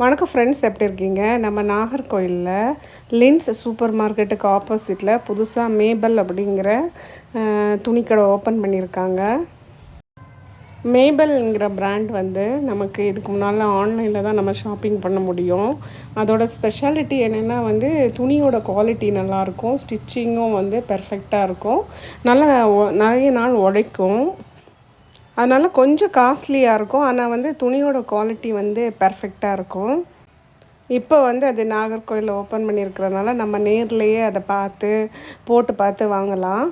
வணக்கம் ஃப்ரெண்ட்ஸ் எப்படி இருக்கீங்க? நம்ம நாகர்கோயிலில் லின்ஸ் சூப்பர் மார்க்கெட்டுக்கு ஆப்போசிட்டில் புதுசாக மேபல் அப்படிங்கிற துணிக்கடை ஓப்பன் பண்ணியிருக்காங்க. மேபல்ங்கிற பிராண்ட் வந்து நமக்கு இதுக்கு முன்னால் ஆன்லைனில் தான் நம்ம ஷாப்பிங் பண்ண முடியும். அதோட ஸ்பெஷாலிட்டி என்னென்னா வந்து துணியோட குவாலிட்டி நல்லாயிருக்கும் ஸ்டிச்சிங்கும் வந்து பெர்ஃபெக்டாக இருக்கும். நல்லா நிறைய நாள் உழைக்கும் அதனால் கொஞ்சம் காஸ்ட்லியாக இருக்கும். ஆனால் வந்து துணியோட குவாலிட்டி வந்து பர்ஃபெக்டாக இருக்கும். இப்போ வந்து அது நாகர்கோயில் ஓப்பன் பண்ணியிருக்கிறனால நம்ம நேர்லேயே அதை பார்த்து போட்டு பார்த்து வாங்கலாம்.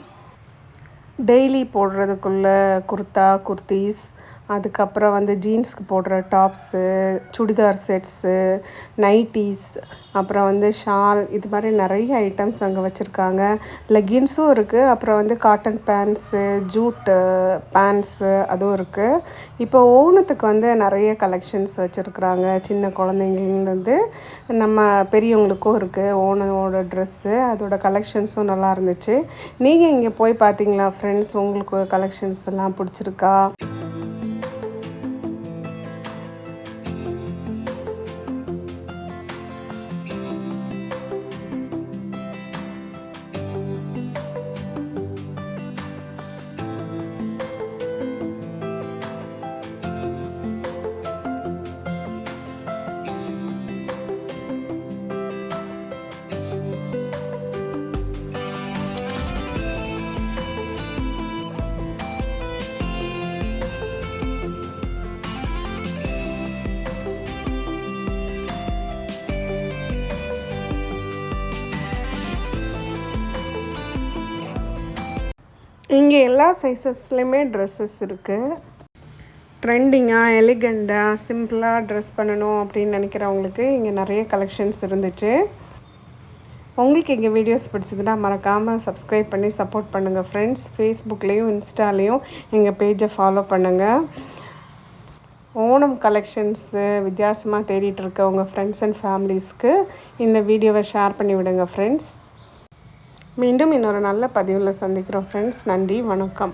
டெய்லி போடுறதுக்குள்ள குர்தா குர்தீஸ் அதுக்கப்புறம் வந்து ஜீன்ஸ்க்கு போடுற டாப்ஸு சுடிதார் செட்ஸு நைட்டிஸ் அப்புறம் வந்து ஷால் இது மாதிரி நிறைய ஐட்டம்ஸ் அங்கே வச்சுருக்காங்க. லெகின்ஸும் இருக்குது அப்புறம் வந்து காட்டன் பேண்ட்ஸு ஜூட்டு பேண்ட்ஸு அதுவும் இருக்குது இப்போ ஓணத்துக்கு வந்து நிறைய கலெக்ஷன்ஸ் வச்சுருக்குறாங்க. சின்ன குழந்தைங்கலேருந்து நம்ம பெரியவங்களுக்கும் இருக்குது ஓனோட ட்ரெஸ்ஸு அதோட கலெக்ஷன்ஸும் நல்லா இருந்துச்சு. நீங்கள் இங்கே போய் பார்த்தீங்களா ஃப்ரெண்ட்ஸ் உங்களுக்கு கலெக்ஷன்ஸ் எல்லாம் பிடிச்சிருக்கா? இங்கே எல்லா சைஸஸ்லேயுமே ட்ரெஸ்ஸஸ் இருக்குது ட்ரெண்டிங்காக எலிகண்டாக சிம்பிளாக ட்ரெஸ் பண்ணணும் அப்படின்னு நினைக்கிறவங்களுக்கு இங்கே நிறைய கலெக்ஷன்ஸ் இருந்துச்சு. உங்களுக்கு எங்கள் வீடியோஸ் பிடிச்சதுன்னா மறக்காமல் சப்ஸ்கிரைப் பண்ணி சப்போர்ட் பண்ணுங்கள் ஃப்ரெண்ட்ஸ் ஃபேஸ்புக்லேயும் இன்ஸ்டாலேயும் எங்கள் பேஜை ஃபாலோ பண்ணுங்கள் ஓணம் கலெக்ஷன்ஸு வித்தியாசமாக தேடிட்டு இருக்க உங்கள் ஃப்ரெண்ட்ஸ் அண்ட் ஃபேமிலிஸ்க்கு இந்த வீடியோவை ஷேர் பண்ணி விடுங்க ஃப்ரெண்ட்ஸ் மீண்டும் இன்னொரு நல்ல பதிவில் சந்திக்கிறோம் ஃப்ரெண்ட்ஸ் நன்றி வணக்கம்.